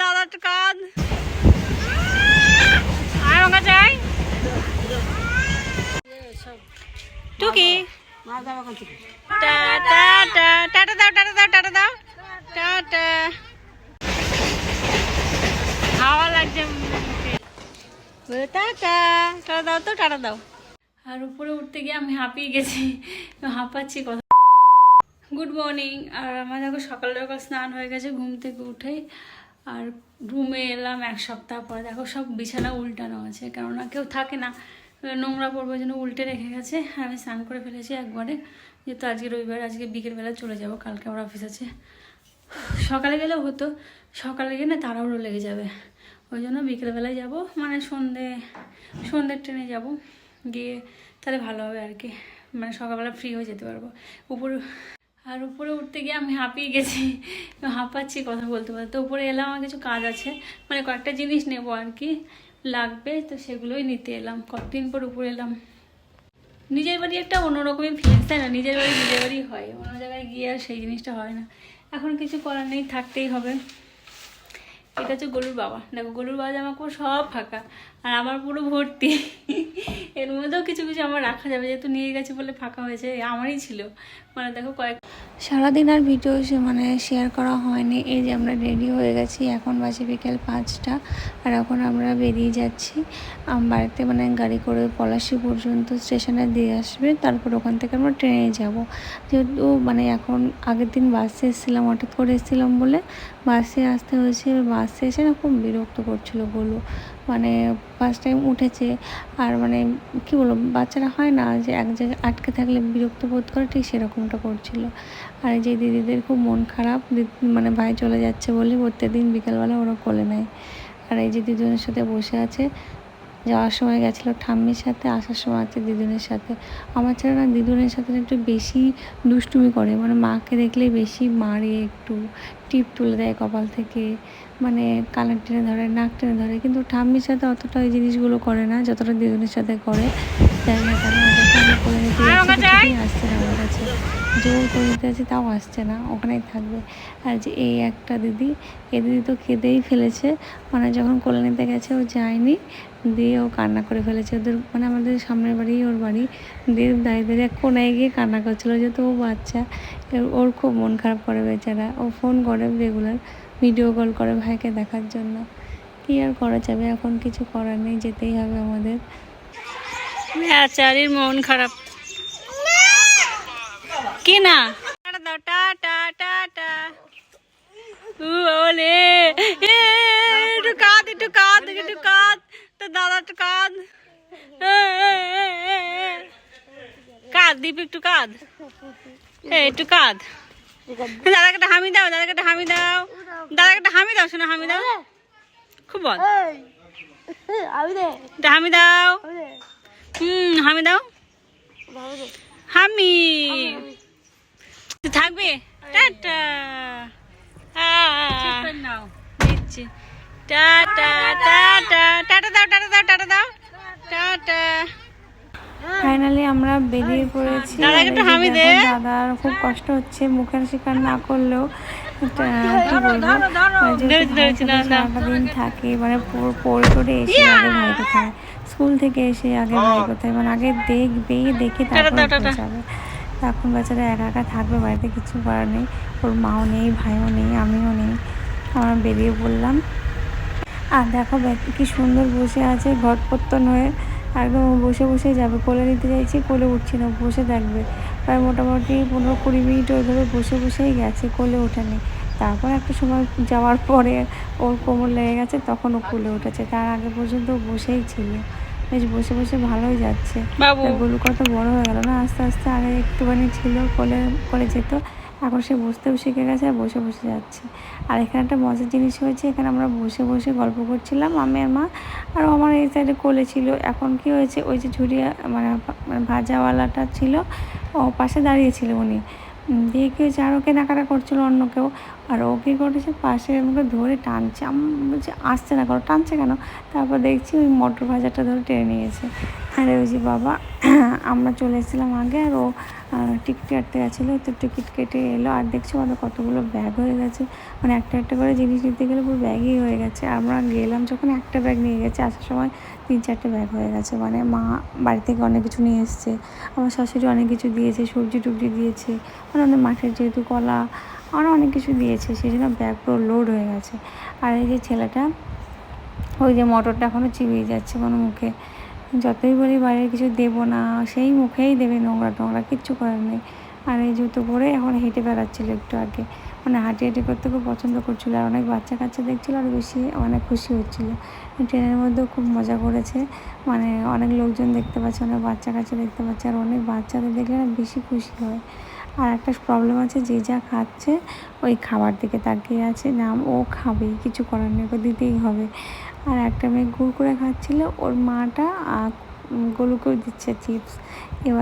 দাদা কাঁদ আর টুকি? টাটা দাও টাটা দাও টাটা দাও। টাটা হাওয়া লাগছে টাটা দাও তো টাটা দাও। আর উপরে উঠতে গিয়ে আমি হাঁপিয়ে গেছি। হাঁপাচ্ছি কথা। গুড মর্নিং আর আমার দেখো সকাল সকাল স্নান হয়ে গেছে, ঘুম থেকে উঠেই আর রুমে এলাম এক সপ্তাহ পর। দেখো সব বিছানা উল্টানো আছে, কেননা কেউ থাকে না। নোংরা পড়বার জন্য উল্টে রেখে গেছে, আর আমি স্নান করে ফেলেছি একবারে। যেহেতু আজকে রবিবার, আজকে বিকেলবেলা চলে যাব, কালকে আমার অফিস আছে। সকালে গেলেও হতো, সকালে গেলে তাড়াহুড়ো লেগে যাবে। ওই জন্য বিকেলবেলায় যাব মানে সন্ধে সন্ধ্যের ট্রেনে যাব। গিয়ে তাহলে ভালো হবে আর কি মানে সকালবেলা ফ্রি হয়ে যেতে পারব। উপর আর উপরে উঠতে গিয়ে আমি হাঁপিয়ে গেছি। হাঁপাচ্ছি, কথা বলতে বলতে। উপরে এলাম, আমার কিছু কাজ আছে। মানে কয়েকটা জিনিস নেব আর কি, লাগবে। তো সেগুলোই নিতে এলাম। কতদিন পর উপরে এলাম? নিজের বাড়ি একটা অন্যরকমই ফিলিংস তাই না? নিজের বাড়ি নিজের বাড়ি হয়। অন্য জায়গায় গিয়ে আর সেই জিনিসটা হয় না। এখন কিছু করার নেই, থাকতেই হবে। এটা হচ্ছে গরুর বাবা। দেখো গরুর বাবা জামা কাপড় সব ফাঁকা। আর আমার পুরো ভর্তি। এর মধ্যেও কিছু কিছু আমার রাখা যাবে। যেহেতু নিয়ে গেছে বলে ফাঁকা হয়েছে, আমারই ছিল। মানে দেখো কয়েক সারাদিন আর ভিডিও সে- মানে শেয়ার করা হয়নি। এই যে আমরা রেডি হয়ে গেছি, এখন বাজে বিকেল পাঁচটা আর এখন আমরা বেরিয়ে যাচ্ছি। বাড়িতে মানে গাড়ি করে পলাশি পর্যন্ত স্টেশনে দিয়ে আসবে, তারপর ওখান থেকে আমরা ট্রেনে যাব। যেহেতু মানে এখন আগের দিন বাসে এসেছিলাম, হঠাৎ করে এসেছিলাম বলে বাসে আসতে হয়েছে, বাসে এসে না খুব বিরক্ত করছিল বলো মানে ফার্স্ট টাইম উঠেছে, আর মানে কি বলব, বাচ্চারা হয় না যে এক জায়গায় আটকে থাকলে বিরক্ত বোধ করে, ঠিক সেরকমটা করছিল। আর যে দিদিদের খুব মন খারাপ মানে ভাই চলে যাচ্ছে বলে প্রত্যেকদিন বিকালবেলা ওরা কোলে নেয়। আর এই যে দুজনের সাথে বসে আছে যাওয়ার সময় গেছিল ঠাম্মির সাথে আসার সময় আছে দিদুনের সাথে। আমার ছেলে না দিদুনের সাথে একটু বেশি দুষ্টুমি করে মানে মাকে দেখলেই বেশি মারে একটু টিপ তুলে দেয় কপাল থেকে মানে কানের টেনে ধরে নাক টেনে ধরে। কিন্তু ঠাম্মির সাথে অতটা ওই জিনিসগুলো করে না যতটা দিদুনের সাথে করে। জানি না কেন আসছে না কাছে জোর করে যাচ্ছি তাও আসছে না, ওখানেই থাকবে। আর যে এই একটা দিদি, এ দিদি তো কেঁদেই ফেলেছে। মানে যখন কোলে নিতে গেছে, ও যায়নি, দিয়ে ও কান্না করে ফেলেছে। ওদের মানে আমাদের সামনের বাড়ি, ওর বাড়ি, দিয়ে দাঁড়িয়ে দাঁড়িয়ে কোনায় গিয়ে কান্না করছিল যেহেতু ও বাচ্চা। ওর খুব মন খারাপ করে বেচারা। ও ফোন করে রেগুলার ভিডিও কল করে ভাইকে দেখার জন্য। কি আর করা যাবে? এখন কিছু করার নেই, যেতেই হবে আমাদের। মন খারাপ। কি না দাও টাটা উ ওলে এ, একটু কাঁদ একটু কাঁদ একটু কাঁদ তো দাদা একটু কাঁদ। কাঁদ দীপ একটু কাঁদ। একটু কাঁদ। দাদাকে একটা হামি দাও দাদাকে একটা হামি দাও। দাদাকে একটা হামি দাও শোনো হামি দাও। খুব বল। হামি দাও। হুম হামি দাও। হামি। থাকবে? টাটা। দিচ্ছি। টাটা টাটা টাটা দাও টাটা দাও টাটা দাও। টাটা। ফাইনালি আমরা বেরিয়ে পড়েছি। দাদার খুব কষ্ট হচ্ছে মুখের শিকার না করলেও। দিন থাকে মানে পুরো পড়ে টড়ে এসে আগে ভাই কোথায়? স্কুল থেকে এসে আগে ভাই কোথায়? মানে আগে দেখবে দেখে টাটা দাও, তারপর টাটা। যাবে। এখন বেচারা একা একা থাকবে, বাড়িতে কিছু করার নেই। ওর মাও নেই, ভাইও নেই, আমিও নেই। আমরা বেরিয়ে পড়লাম। আর দেখো কি সুন্দর বসে আছে ঘটপত্তন হয়ে একদম বসে বসে যাবে। কোলে নিতে চাইছি, কোলে উঠছি না, বসে থাকবে। প্রায় মোটামুটি পনেরো কুড়ি মিনিট ওইভাবে বসে বসেই গেছে, কোলে ওঠেনি। তারপর একটা সময় যাওয়ার পরে ওর কোমর লেগে গেছে, তখন ও কোলে উঠেছে। তার আগে পর্যন্ত বসেই ছিল। বেশ বসে বসে ভালোই যাচ্ছে। গরু কত বড় হয়ে গেল না? আস্তে আস্তে আগে একটুখানি ছিল কোলে করে যেত। এখন সে বসতেও শিখে গেছে আর বসে বসে যাচ্ছে। আর এখানে একটা মজার জিনিস হয়েছে এখানে আমরা বসে বসে গল্প করছিলাম আমি আর মা। আর আমার এই সাইডে কোলে ছিল। এখন কি হয়েছে ওই যে ঝুড়িয়া মানে মানে ভাজাওয়ালাটা ছিল ও পাশে দাঁড়িয়েছিল উনি। দিয়ে কি হয়েছে ও কেনাকাটা করছিল অন্য কেউ। আর ও কী করেছে? পাশে আমাকে ধরে টানছে। আমি বলছি, আসছে না কারও টানছে কেন? তারপর দেখছি ওই মটর ভাজাটা ধরে টেনে নিয়েছে। আর ওই যে বাবা, আমরা চলে এসেছিলাম আগে আর ও টিকিট কাটতে গেছিল, তো টিকিট কেটে এলো। আর দেখছি আমাদের কতগুলো ব্যাগ হয়ে গেছে। মানে একটা একটা করে জিনিস নিতে গেলে পুরো ব্যাগই হয়ে গেছে। আমরা গেলাম যখন একটা ব্যাগ নিয়ে গেছে, আসার সময় তিন চারটে ব্যাগ হয়ে গেছে। মানে মা বাড়ি থেকে অনেক কিছু নিয়ে এসছে। আমার শাশুড়ি অনেক কিছু দিয়েছে, সবজি টুবজি দিয়েছে। মানে অনেক মাঠের যেহেতু কলা আরও অনেক কিছু দিয়েছে। সেই জন্য ব্যাগ পুরো লোড হয়ে গেছে। আর এই যে ছেলেটা, ওই যে মটরটা এখনও চিবিয়ে যাচ্ছে কোনো মুখে। যতই বলি বাইরে কিছু দেব না, সেই মুখেই দেবে নোংরা টোংরা, কিচ্ছু করার নেই। আর এই জুতো পরে এখন হেঁটে বেড়াচ্ছিল একটু আগে। মানে হাঁটি হাঁটি করতে খুব পছন্দ করছিল। আর অনেক বাচ্চা কাচ্চা দেখছিল আর বেশি অনেক খুশি হচ্ছিল। ট্রেনের মধ্যেও খুব মজা করেছে। মানে অনেক লোকজন দেখতে পাচ্ছে, অনেক বাচ্চা কাচ্চা দেখতে পাচ্ছে। আর অনেক বাচ্চাদের দেখলে বেশি খুশি হয়। আর একটা প্রবলেম আছে, যে যা খাচ্ছে, ওই খাবার দিকে তাকিয়ে আছে। না ও খাবে, কিছু করার নেই, ওকে দিতেই হবে। আর একটা মেয়ে গুড় করে খাচ্ছিল, ওর মাটা গোলু করে দিচ্ছে চিপস এবার